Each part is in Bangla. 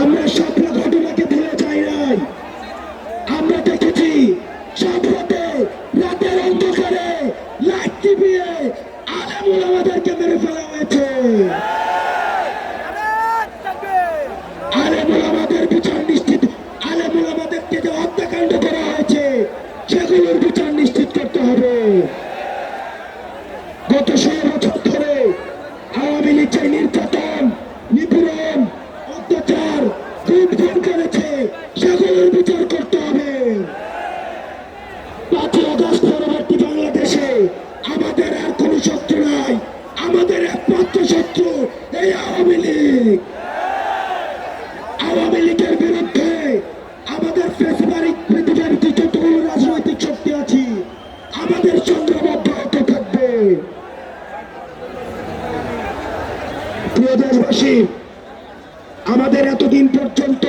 আমরা স্বপ্ন ঘটনাকে ভুলে যাই নাই। আমরা দেখেছি সব রাতে রাতের অন্ধকারে লাইট টিভিয়ে আলেমুল আমাদেরকে মেরে ফেলা হয়েছে। আলেমুল আমাদের বিচার নিশ্চিত, আলেমুল আমাদেরকে হত্যাকাণ্ড করা হয়েছে, সেগুলোর বিচার নিশ্চিত করতে হবে। গত ষোলো বছর ধরে আওয়ামী লীগ যে নির্যাতন বিচার করতে হবে। পাঁচই পরবর্তী বাংলাদেশে আমাদের আর কোনো শত্রু নাই। আমাদের একমাত্র শত্রু এই আওয়ামী লীগ। আওয়ামী লীগের বিরুদ্ধে আমাদের ফেসবারিক পৃথিবীর যতগুলো রাজনৈতিক শক্তি আছে, আমাদের থাকবে। প্রিয় দেশবাসী, আমাদের এতদিন পর্যন্ত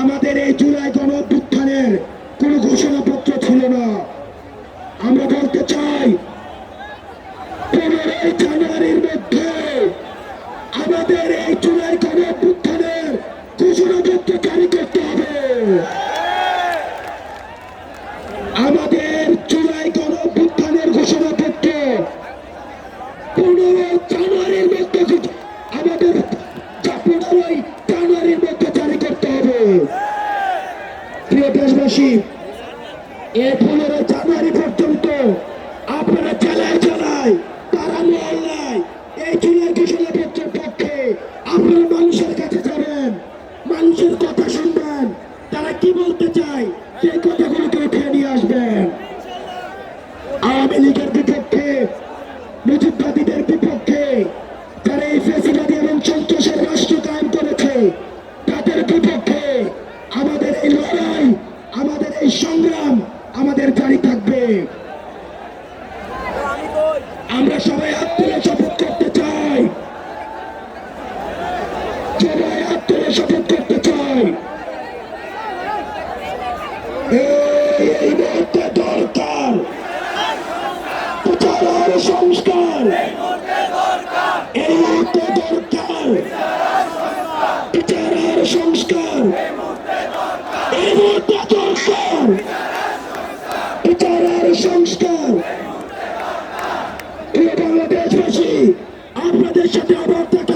আমাদের এই জুলাই গণ অভ্যুত্থানের কোন ঘোষণাপত্র ছিল না। আমরা বলতে চাই, পনেরোই জানুয়ারির মধ্যে আমাদের এই জুলাই গণ অভ্যুত্থানের ঘোষণাপত্র জারি করতে হবে। আমাদের জুলাই গণ অভ্যুত্থানের ঘোষণাপত্র পনেরো জানুয়ারির মধ্যে দেশবাসী এই পনেরো জানুয়ারি পর্যন্ত আপনারা জেলায় জেলায়, তারা মহল্লায়, এই জুলাই ঘোষণাপত্রের পক্ষে, আপনারা মানুষের কাছে যাবেন, মানুষের কথা শুনবেন, তারা কি বলতে চায়, সেই কথাগুলোকে উঠিয়ে নিয়ে আসবেন। আওয়ামী লীগের বিপক্ষে, মুজিববাদীদের বিপক্ষে, যারা এই ফেসিবাদী এবং সন্তোষের রাষ্ট্র কায়েম করেছে তাদের বিপক্ষে আমাদের এই লড়াই আমাদের এই সংগ্রাম আমাদের জারি থাকবে আমরা সবাই হাত তুলে শপথ করতে চাই। সবাই হাত তুলে শপথ করতে চাই। এই মুহূর্তে দরকার। বিচার সংস্কার। এই মুহূর্তে দরকার। বিচার সংস্কার। এই মুহূর্তে দরকার বিচার সংস্কার প্রিয় আপনাদের সাথে আবার দেখা